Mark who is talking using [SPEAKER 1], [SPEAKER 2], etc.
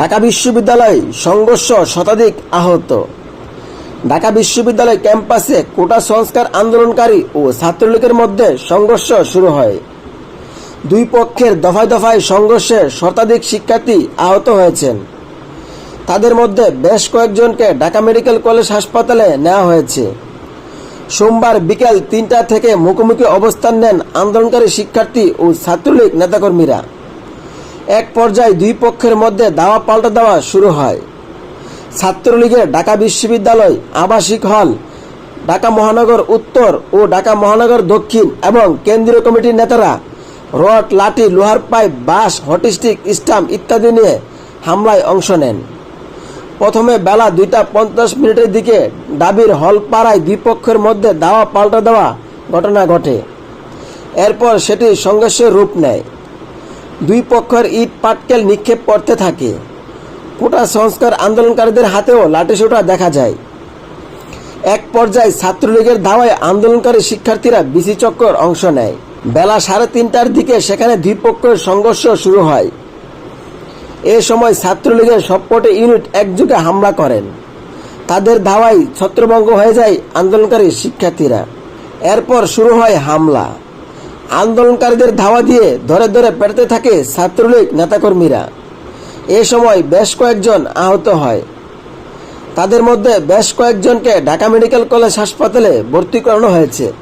[SPEAKER 1] ঢাকা বিশ্ববিদ্যালয় সংঘর্ষ শতাধিক আহত। ঢাকা বিশ্ববিদ্যালয় ক্যাম্পাসে কোটা সংস্কার আন্দোলনকারী ও ছাত্রলীগের মধ্যে সংঘর্ষ শুরু হয়। দুই পক্ষের দফায় দফায় সংঘর্ষে শতাধিক শিক্ষার্থী আহত হয়েছেন। তাদের মধ্যে বেশ কয়েকজনকে ঢাকা মেডিকেল কলেজ হাসপাতালে নেওয়া হয়েছে। সোমবার বিকেল তিনটা থেকে মুখোমুখি অবস্থান নেন আন্দোলনকারী শিক্ষার্থী ও ছাত্রলীগ নেতাকর্মীরা। এক পর্যায়ে দুই পক্ষের মধ্যে দাওয়া পাল্টা দেওয়া শুরু হয়। ছাত্রলীগের ঢাকা বিশ্ববিদ্যালয় আবাসিক হল, ঢাকা মহানগর উত্তর ও ঢাকা মহানগর দক্ষিণ এবং কেন্দ্রীয় কমিটির নেতারা রড, লাঠি, লোহার পাইপ, বাঁশ, হটিস্টিক, স্টাম্প ইত্যাদি নিয়ে হামলায় অংশ নেন। প্রথমে বেলা দুইটা পঞ্চাশ মিনিটের দিকে ডাবির হলপাড়ায় দুই পক্ষের মধ্যে দাওয়া পাল্টা দেওয়া ঘটনা ঘটে। এরপর সেটি সংঘর্ষের রূপ নেয়। দুই পক্ষের ইট পাটকেল নিক্ষেপ করতে থাকে। কোটা সংস্কার আন্দোলনকারীদের হাতেও লাঠিসোঁটা দেখা যায়। এক পর্যায়ে ছাত্রলীগের ধাওয়ায় আন্দোলনকারী শিক্ষার্থীরা বিসি চক্কর অংশ নেয়। বেলা সাড়ে তিনটার দিকে সেখানে দুই পক্ষের সংঘর্ষ শুরু হয়। এ সময় ছাত্রলীগের সবকটি ইউনিট একযোগে হামলা করেন। তাদের ধাওয়ায় ছত্রভঙ্গ হয়ে যায় আন্দোলনকারী শিক্ষার্থীরা। এরপর শুরু হয় হামলা। আন্দোলনকারীদের ধাওয়া দিয়ে ধরে ধরে পেরতে থাকে ছাত্রলীগ নেতাকর্মীরা। এ সময় বেশ কয়েকজন আহত হয়। তাদের মধ্যে বেশ কয়েকজনকে ঢাকা মেডিকেল কলেজ হাসপাতালে ভর্তি করানো হয়েছে।